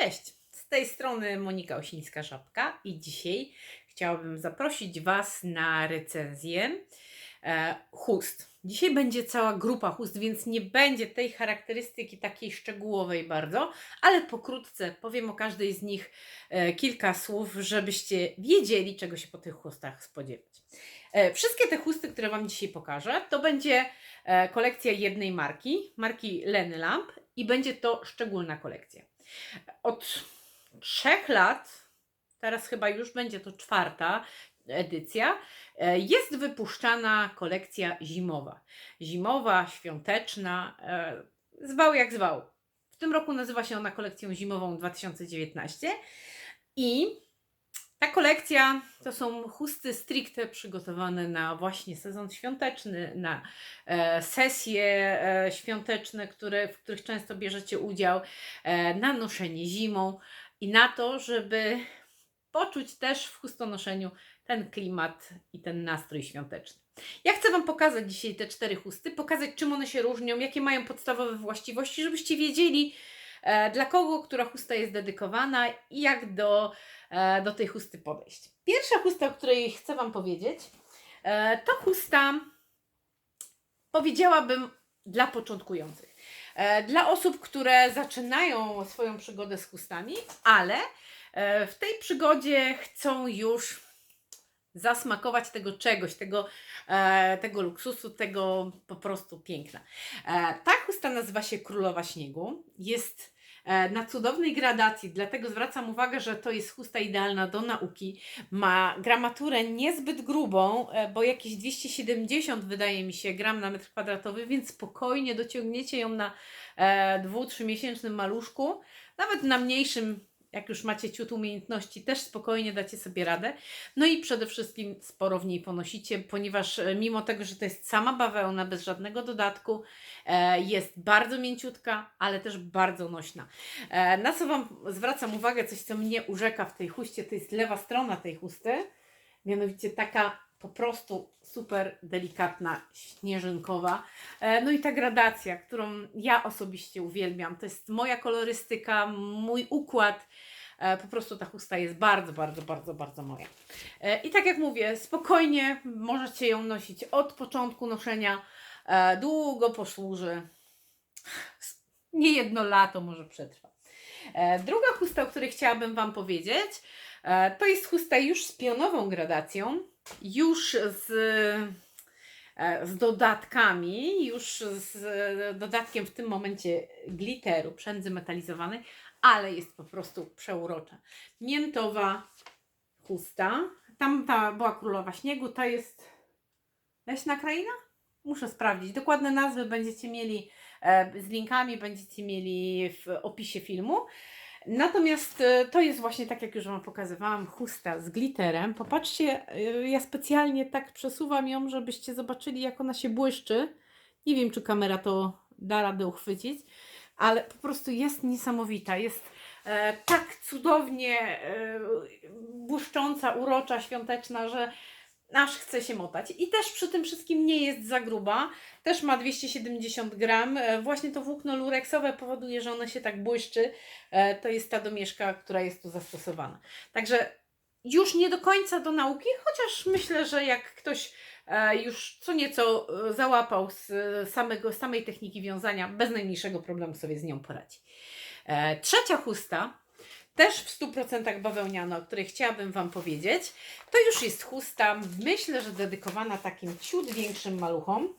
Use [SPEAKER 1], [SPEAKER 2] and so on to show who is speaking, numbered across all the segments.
[SPEAKER 1] Cześć, z tej strony Monika Osińska-Żabka i dzisiaj chciałabym zaprosić Was na recenzję e, chust. Dzisiaj będzie cała grupa chust, więc nie będzie tej charakterystyki takiej szczegółowej bardzo, ale pokrótce powiem o każdej z nich e, kilka słów, żebyście wiedzieli, czego się po tych chustach spodziewać. E, wszystkie te chusty, które Wam dzisiaj pokażę, to będzie kolekcja jednej marki, marki Lenny Lamp i będzie to szczególna kolekcja. Od trzech lat, teraz chyba już będzie to czwarta edycja, e, jest wypuszczana kolekcja zimowa. Zimowa, świąteczna, e, zwał jak zwał. W tym roku nazywa się ona kolekcją zimową 2019 i ta kolekcja to są chusty stricte przygotowane na właśnie sezon świąteczny, na e, sesje e, świąteczne, które, w których często bierzecie udział, e, na noszenie zimą i na to, żeby poczuć też w chustonoszeniu ten klimat i ten nastrój świąteczny. Ja chcę Wam pokazać dzisiaj te cztery chusty, pokazać czym one się różnią, jakie mają podstawowe właściwości, żebyście wiedzieli, dla kogo która chusta jest dedykowana i jak do, e, do tej chusty podejść. Pierwsza chusta, o której chcę Wam powiedzieć, e, to chusta, powiedziałabym, dla początkujących. E, Dla osób, które zaczynają swoją przygodę z chustami, ale e, w tej przygodzie chcą już zasmakować tego czegoś, tego, e, tego luksusu, tego po prostu piękna. E, ta chusta nazywa się Królowa Śniegu. Jest e, na cudownej gradacji, dlatego zwracam uwagę, że to jest chusta idealna do nauki. Ma gramaturę niezbyt grubą, e, bo jakieś 270 wydaje mi się gram na metr kwadratowy, więc spokojnie dociągniecie ją na e, dwu-, miesięcznym maluszku, nawet na mniejszym jak już macie ciut umiejętności, też spokojnie dacie sobie radę. No i przede wszystkim sporo w niej ponosicie, ponieważ e, mimo tego, że to jest sama bawełna, bez żadnego dodatku, e, jest bardzo mięciutka, ale też bardzo nośna. E, na co Wam zwracam uwagę, coś co mnie urzeka w tej chuście, to jest lewa strona tej chusty, mianowicie taka po prostu super delikatna, śnieżynkowa. E, No i ta gradacja, którą ja osobiście uwielbiam, to jest moja kolorystyka, mój układ. E, Po prostu ta chusta jest bardzo, bardzo, bardzo, bardzo moja. E, I tak jak mówię, spokojnie możecie ją nosić od początku noszenia, długo posłuży. Nie jedno lato może przetrwa. Druga chusta, o której chciałabym Wam powiedzieć, to jest chusta już z pionową gradacją, już z, e, z dodatkami, już z dodatkiem w tym momencie glitteru, przędzy metalizowanej, ale jest po prostu przeurocza. Miętowa chusta. Tam ta była królowa śniegu, ta jest leśna kraina? Muszę sprawdzić. Dokładne nazwy będziecie mieli e, z linkami, będziecie mieli w opisie filmu. Natomiast e, to jest właśnie tak, jak już Wam pokazywałam, chusta z glitterem. Popatrzcie, e, ja specjalnie tak przesuwam ją, żebyście zobaczyli, jak ona się błyszczy. Nie wiem, czy kamera to da radę uchwycić, ale po prostu jest niesamowita. Jest e, tak cudownie błyszcząca, urocza, świąteczna, że aż chce się motać. I też przy tym wszystkim nie jest za gruba. Też ma 270 gram. E, Właśnie to włókno lureksowe powoduje, że ono się tak błyszczy. E, To jest ta domieszka, która jest tu zastosowana. Także już nie do końca do nauki, chociaż myślę, że jak ktoś e, już co nieco załapał z samego, samej techniki wiązania, bez najmniejszego problemu sobie z nią poradzi. Trzecia chusta, też w 100% bawełniana, o której chciałabym Wam powiedzieć, to już jest chusta, myślę, że dedykowana takim ciut większym maluchom,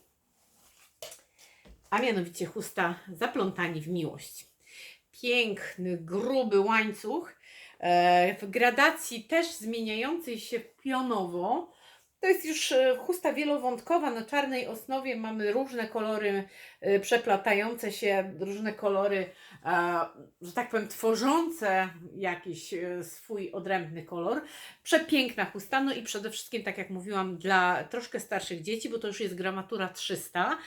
[SPEAKER 1] a mianowicie chusta zaplątani w miłość. Piękny, gruby łańcuch, e, w gradacji też zmieniającej się pionowo. To jest już e, chusta wielowątkowa na czarnej osnowie. Mamy różne kolory przeplatające się, różne kolory, że tak powiem, tworzące jakiś e, swój odrębny kolor. Przepiękna chusta, no i przede wszystkim, tak jak mówiłam, dla troszkę starszych dzieci, bo to już jest gramatura 300.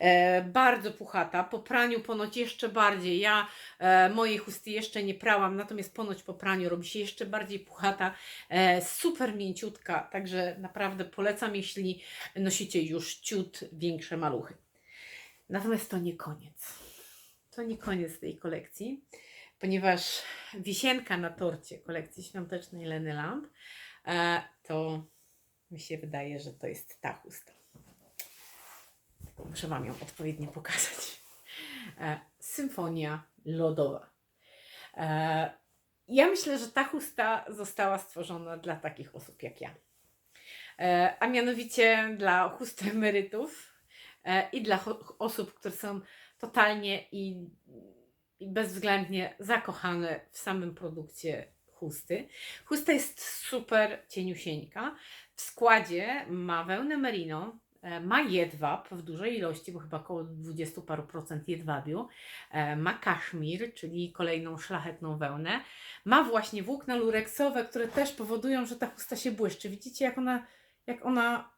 [SPEAKER 1] E, bardzo puchata, po praniu ponoć jeszcze bardziej. Ja e, mojej chusty jeszcze nie prałam, natomiast ponoć po praniu robi się jeszcze bardziej puchata. E, super mięciutka, także naprawdę polecam, jeśli nosicie już ciut większe maluchy. Natomiast to nie koniec. To nie koniec tej kolekcji, ponieważ wisienka na torcie kolekcji świątecznej Leny Lamp, e, to mi się wydaje, że to jest ta chusta. Muszę Wam ją odpowiednio pokazać. E, Symfonia lodowa. E, ja myślę, że ta chusta została stworzona dla takich osób jak ja. A mianowicie dla chusty emerytów i dla osób, które są totalnie i, i bezwzględnie zakochane w samym produkcie chusty. Chusta jest super cieniusieńka. W składzie ma wełnę merino, e, ma jedwab w dużej ilości, bo chyba około 20 paru procent jedwabiu. E, Ma kaszmir, czyli kolejną szlachetną wełnę. Ma właśnie włókna lureksowe, które też powodują, że ta chusta się błyszczy. Widzicie, jak ona, jak ona.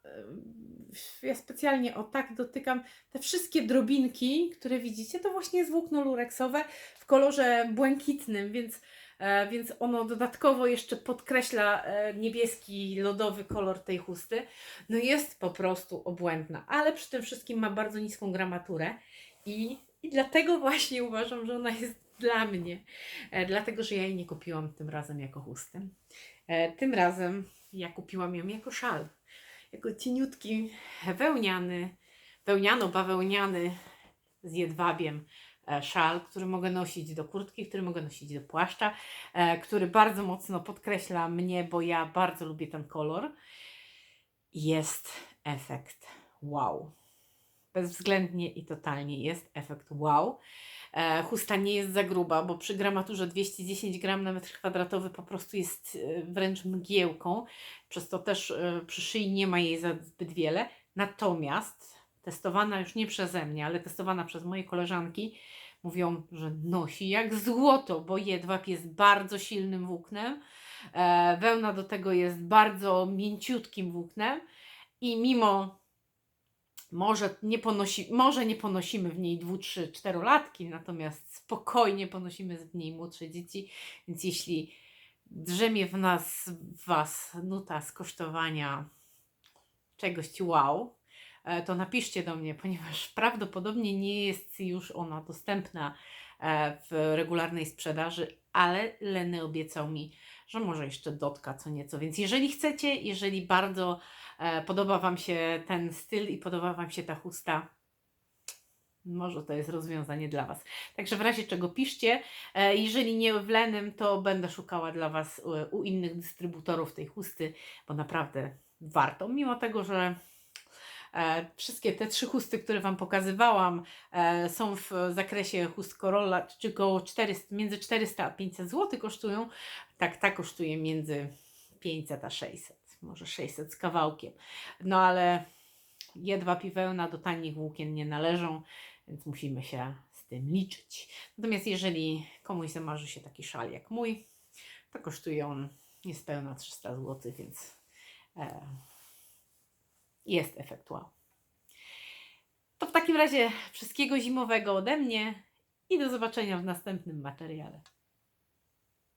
[SPEAKER 1] Ja specjalnie o tak dotykam. Te wszystkie drobinki, które widzicie, to właśnie jest włókno lureksowe w kolorze błękitnym, więc, e, więc ono dodatkowo jeszcze podkreśla e, niebieski, lodowy kolor tej chusty. No jest po prostu obłędna, ale przy tym wszystkim ma bardzo niską gramaturę i, i dlatego właśnie uważam, że ona jest dla mnie. E, dlatego, że ja jej nie kupiłam tym razem jako chustę. E, tym razem ja kupiłam ją jako szal. Jako cieniutki, wełniany, wełniano-bawełniany z jedwabiem e, szal, który mogę nosić do kurtki, który mogę nosić do płaszcza, e, który bardzo mocno podkreśla mnie, bo ja bardzo lubię ten kolor. Jest efekt wow. Bezwzględnie i totalnie jest efekt wow. E, chusta nie jest za gruba, bo przy gramaturze 210 gram na metr kwadratowy po prostu jest e, wręcz mgiełką. Przez to też e, przy szyi nie ma jej za zbyt wiele. Natomiast testowana już nie przeze mnie, ale testowana przez moje koleżanki, mówią, że nosi jak złoto, bo jedwab jest bardzo silnym włóknem. Wełna do tego jest bardzo mięciutkim włóknem i mimo może nie, ponosi, może nie ponosimy w niej 2, 3, 4 latki, natomiast spokojnie ponosimy w niej młodsze dzieci, więc jeśli drzemie w nas, w Was nuta skosztowania czegoś wow, to napiszcie do mnie, ponieważ prawdopodobnie nie jest już ona dostępna e, w regularnej sprzedaży, ale Leny obiecał mi, że może jeszcze dotka co nieco. Więc jeżeli chcecie, jeżeli bardzo e, podoba Wam się ten styl i podoba Wam się ta chusta, może to jest rozwiązanie dla Was. Także w razie czego piszcie. E, jeżeli nie w Lenym, to będę szukała dla Was e, u innych dystrybutorów tej chusty, bo naprawdę warto. Mimo tego, że e, wszystkie te trzy chusty, które Wam pokazywałam, e, są w zakresie chust Corolla, czy około 400, między 400 a 500 zł kosztują. Tak, ta kosztuje między 500 a 600, może 600 z kawałkiem. No ale jedwab i wełna do tanich włókien nie należą, więc musimy się z tym liczyć. Natomiast jeżeli komuś zamarzy się taki szal jak mój, to kosztuje on niespełna 300 zł, więc e, jest efekt wow. To w takim razie wszystkiego zimowego ode mnie i do zobaczenia w następnym materiale.